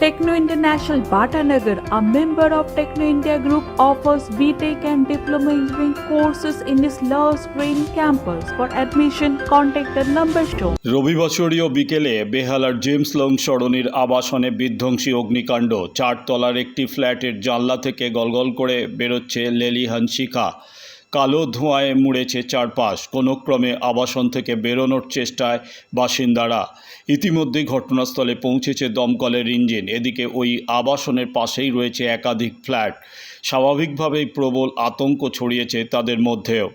Techno International Bhatanagar, a member of Techno India Group, offers BTEC and Diploma Engineering courses in its Love Green campus. For admission, contact the number shown. রবিবছরীয় বিকেলে বেহালার James long সরণির আবাসনে বিধ্বংসী অগ্নিকাণ্ড চারতলার একটি ফ্ল্যাটের জানলা থেকে গলগল করে বেরোচ্ছে লেলিহান শিখা কালো ধোঁয়ায় মুড়েছে চারপাশ। কোনো ক্রমে আবাসন থেকে বেরোনোর চেষ্টায় বাসিন্দারা। ইতিমধ্যে ঘটনাস্থলে পৌঁছেছে দমকলের ইঞ্জিন। এদিকে ওই আবাসনের পাশেই রয়েছে একাধিক ফ্ল্যাট। স্বাভাবিকভাবেই প্রবল আতঙ্ক ছড়িয়েছে তাদের মধ্যেও।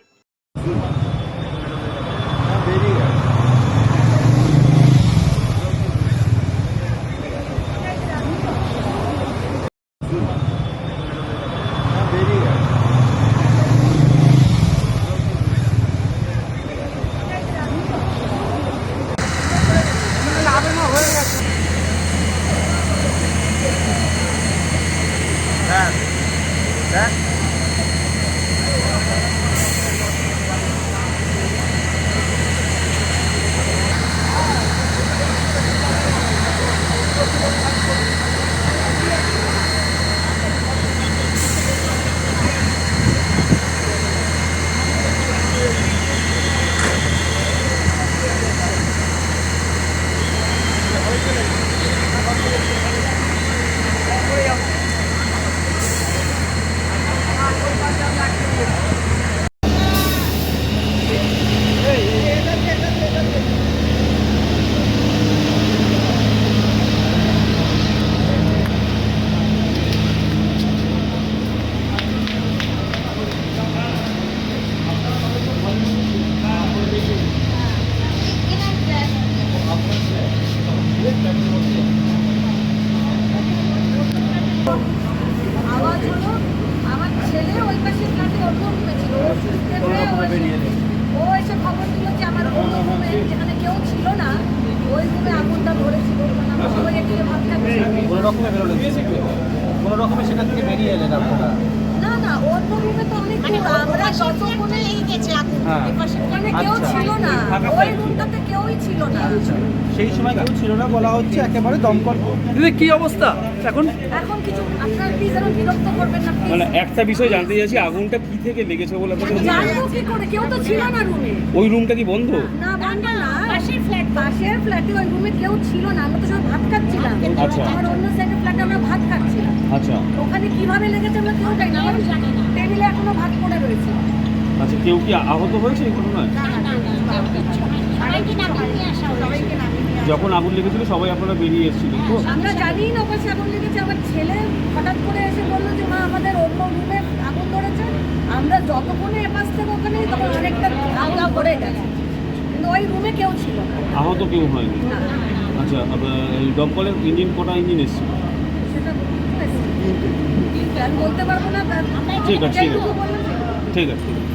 খবর আমার অন্য রুমে, যেখানে কেউ ছিল না, ওই রুমে আগুনটা ধরেছিল। মানে কোনো রকমে বেরোলেন কোনো রকমে সেখান থেকে বেরিয়ে এলেন আপনারা অন্য রুমে তো অনেক মানে হ্যাঁ ওখানে কেউ আচ্ছা। ছিল না। ওই রুমটাতে কেউই ছিল না। সেই সময় কেউ ছিল না বলা হচ্ছে একেবারে দমকল। দিদি কি অবস্থা? এখন? এখন কিছু আপনার প্লিজ যেন বিরক্ত করবেন না মানে একটা বিষয় জানতে চাইছি আগুনটা কি থেকে লেগেছে বলে আপনাদের জানব কি করে? কেউ তো ছিল না রুমে ওই রুমটা কি বন্ধ? না বন্ধ না। পাশের ফ্ল্যাট পাশের ফ্ল্যাটে ওই রুমে কেউ ছিল না আমরা তো সব ভাত খাচ্ছিলাম আচ্ছা। আমার অন্য সাইডের ফ্ল্যাটে আমরা ভাত খাচ্ছিলাম আচ্ছা ওখানে কীভাবে লেগেছে আমরা কেউ জানি না আমার টেবিলে এখনও ভাত পড়ে রয়েছে আচ্ছা কেউ কি আহত হয়েছে এই ঘটনায়। যখন আগুন লেগেছিল সবাই আপনারা বেরিয়ে এসেছিলেন তো আমরা জানি না ওপাশে আগুন লেগেছে আমার ছেলে হঠাৎ করে এসে বলল যে মা আমাদের অন্য রুমে আগুন ধরেছে আমরা যতক্ষণে এপাশ থেকে ওখানে তখন অনেকটা আগুন ধরে গেছে ওই রুমে কেউ ছিল না আহত কেউ হয়নি না আচ্ছা আবার এই দমকলের ইঞ্জিন কটা ইঞ্জিন এসেছিল সেটা বুঝতে আমি বলতে পারব না ঠিক আছে, ঠিক আছে। যেটুকু বললাম সেটুকু। ঠিক আছে ঠিক আছে।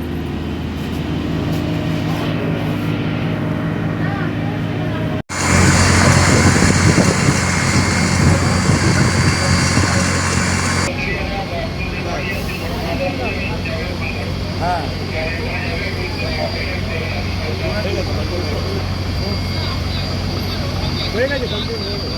저那个이제정 책.